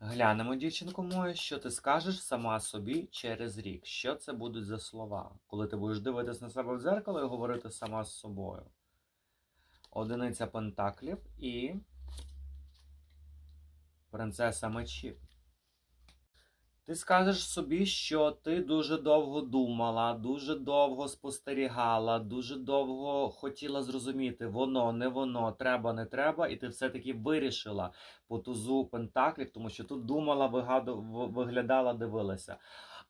Глянемо, дівчинку моя, що ти скажеш сама собі через рік. Що це будуть за слова, коли ти будеш дивитись на себе в дзеркало і говорити сама з собою. Одиниця пентаклів і принцеса мечів. Ти скажеш собі, що ти дуже довго думала, дуже довго спостерігала, дуже довго хотіла зрозуміти, воно, не воно, треба, не треба, і ти все-таки вирішила по тузу пентаклів, тому що тут думала, вигаду, виглядала, дивилася.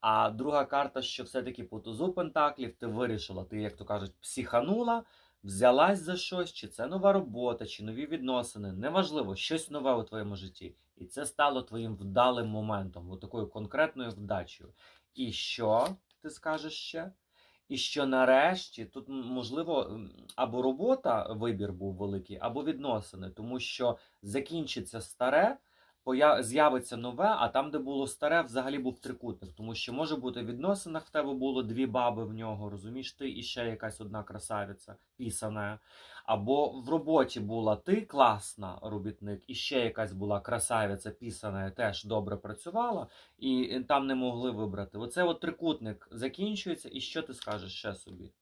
А друга карта, що все-таки по тузу пентаклів ти вирішила, ти, як то кажуть, психанула, взялась за щось, чи це нова робота, чи нові відносини. Неважливо, щось нове у твоєму житті. І це стало твоїм вдалим моментом, такою конкретною вдачею. І що ти скажеш ще? І що нарешті тут можливо або робота, вибір був великий, або відносини, тому що закінчиться старе, з'явиться нове, а там, де було старе, взагалі був трикутник. Тому що може бути в відносинах в тебе було дві баби в нього, розумієш, ти і ще якась одна красавиця, пісана. Або в роботі була ти класна робітник, і ще якась була красавиця, пісана, теж добре працювала, і там не могли вибрати. Оце от трикутник закінчується, і що ти скажеш ще собі?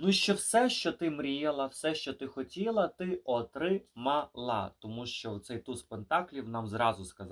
Ну, що все, що ти мріяла, все, що ти хотіла, ти отримала. Тому що цей туз пентаклів нам зразу сказав.